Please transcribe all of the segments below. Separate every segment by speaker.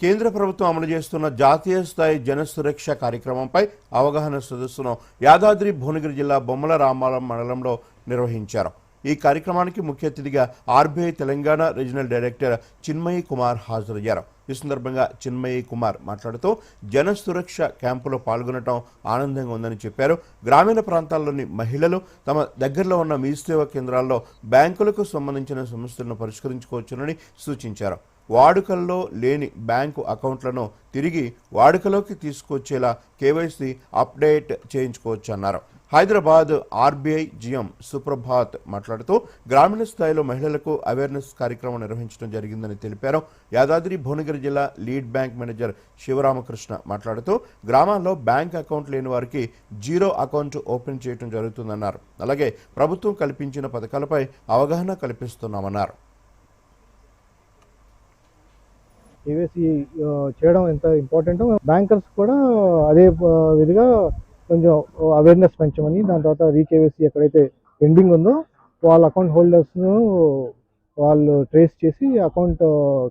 Speaker 1: కేంద్ర ప్రభుత్వం అమలు చేస్తున్న జాతీయ స్థాయి జన సురక్ష కార్యక్రమంపై అవగాహన సదస్సును యాదాద్రి భువనగిరి జిల్లా బొమ్మల రామారం మండలంలో నిర్వహించారు. ఈ కార్యక్రమానికి ముఖ్య అతిథిగా RBI Telangana regional director Chinmayi Kumar హాజరయ్యారు. ఈ సందర్భంగా చిన్మయి కుమార్ మాట్లాడుతూ జన సురక్ష క్యాంపులో పాల్గొనడం ఆనందంగా ఉందని చెప్పారు. గ్రామీణ ప్రాంతాల్లోని మహిళలు తమ దగ్గరలో ఉన్న మీ సేవా కేంద్రాల్లో బ్యాంకులకు సంబంధించిన సమస్యలను పరిష్కరించుకోవచ్చునని సూచించారు. వాడుకల్లో లేని బ్యాంకు అకౌంట్లను తిరిగి వాడుకలోకి తీసుకొచ్చేలా కేవైసీ అప్డేట్ చేయించుకోవచ్చు అన్నారు హైదరాబాద్ ఆర్బీఐ జిఎం సుప్రభాత్ మాట్లాడుతూ గ్రామీణ స్థాయిలో మహిళలకు అవేర్నెస్ కార్యక్రమం నిర్వహించడం జరిగిందని తెలిపారు. యాదాద్రి భువనగిరి జిల్లా లీడ్ బ్యాంక్ మేనేజర్ శివరామకృష్ణ మాట్లాడుతూ గ్రామాల్లో బ్యాంక్ అకౌంట్ లేని వారికి జీరో అకౌంట్ ఓపెన్ చేయడం జరుగుతుందన్నారు. అలాగే ప్రభుత్వం కల్పించిన పథకాలపై అవగాహన కల్పిస్తున్నామన్నారు.
Speaker 2: కేవైసీ చేయడం ఎంత ఇంపార్టెంటో బ్యాంకర్స్ కూడా అదే విధిగా కొంచెం అవేర్నెస్ పెంచమని దాని తర్వాత రీకేవైసీ ఎక్కడైతే పెండింగ్ ఉందో వాళ్ళ అకౌంట్ హోల్డర్స్ను వాళ్ళు ట్రేస్ చేసి అకౌంట్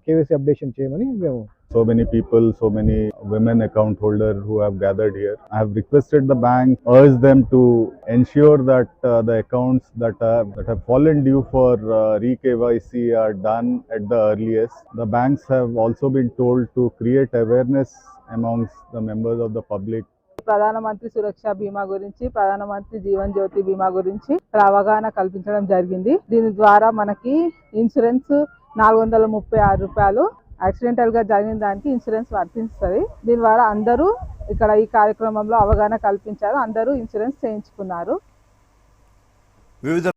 Speaker 2: కేవైసీ అప్డేషన్ చేయమని మేము
Speaker 3: so many people, so many women account holders who have gathered here. I have requested the bank, urged them to ensure that uh, the accounts that have, that have fallen due for uh, re-KYC are done at the earliest. The banks have also been told to create awareness amongst the members of the public
Speaker 4: ప్రధానమంత్రి సురక్ష బీమా గురించి ప్రధానమంత్రి జీవన్ జ్యోతి బీమా గురించి అవగాహన కల్పించడం జరిగింది దీని ద్వారా మనకి ఇన్సూరెన్స్ నాలుగు వందల ముప్పై ఆరు రూపాయలు యాక్సిడెంటల్గా జరిగిన దానికి ఇన్సూరెన్స్ వర్తిస్తుంది దీని ద్వారా అందరూ ఇక్కడ ఈ కార్యక్రమంలో అవగాహన కల్పించారు. అందరూ ఇన్సూరెన్స్ చేయించుకున్నారు.
Speaker 1: వివిధ